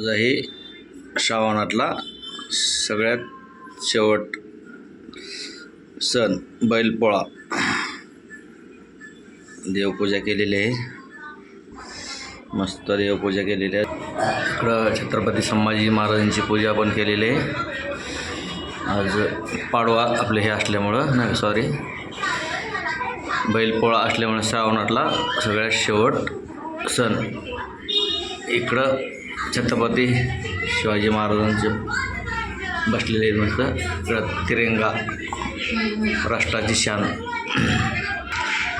आज श्रावणातला सगळ्यात शेवट सण बैलपोळा. देवपूजा केलेली आहे. मस्त देवपूजा केलेली आहे. इकडं छत्रपती संभाजी महाराजांची पूजा पण केलेली आहे. आज पाडवा आपले हे असल्यामुळं नाही सॉरी बैलपोळा असल्यामुळे श्रावणातला सगळ्यात शेवट सण. इकडं छत्रपती शिवाजी महाराजांचे बसलेले आहेत मस्त. तिरंगा राष्ट्राची शान.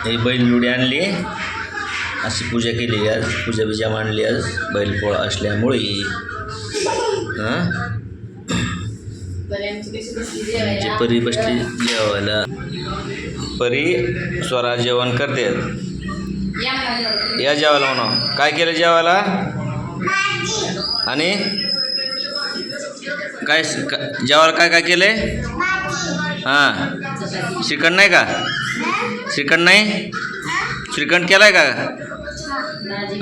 ही बैलजोडी आणली. अशी पूजा केली आज. पूजा बिजा मांडली आज. बैलपोळा असल्यामुळे. हां? परी बसली जेवायला. परी स्वरा जेवण करते. या जेवायला म्हणा. काय केलं जेवायला? आणि? काय जेवायला काय काय केले हां. श्रीखंड नाही का? श्रीखंड नाही? श्रीखंड केलाय का?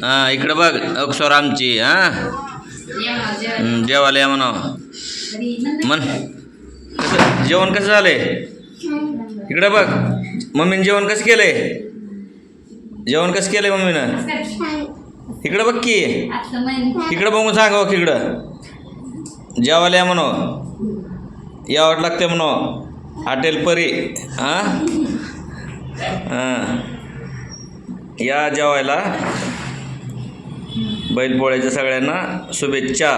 हां इकडं बघ अक्षर आमची हां जेवायला या म्हणा मन कसं जेवण कसं झालंय? इकडं बघ मम्मीनं जेवण कसं केलंय? जेवण कसं केलंय मम्मीनं? इकडं बघ की. इकडं बघून सांगा बघ इकडं. जेवायला या म्हणो यावं लागते म्हणो हॉटेल परी. हां हां या जेवायला. बैलपोळ्याच्या सगळ्यांना शुभेच्छा.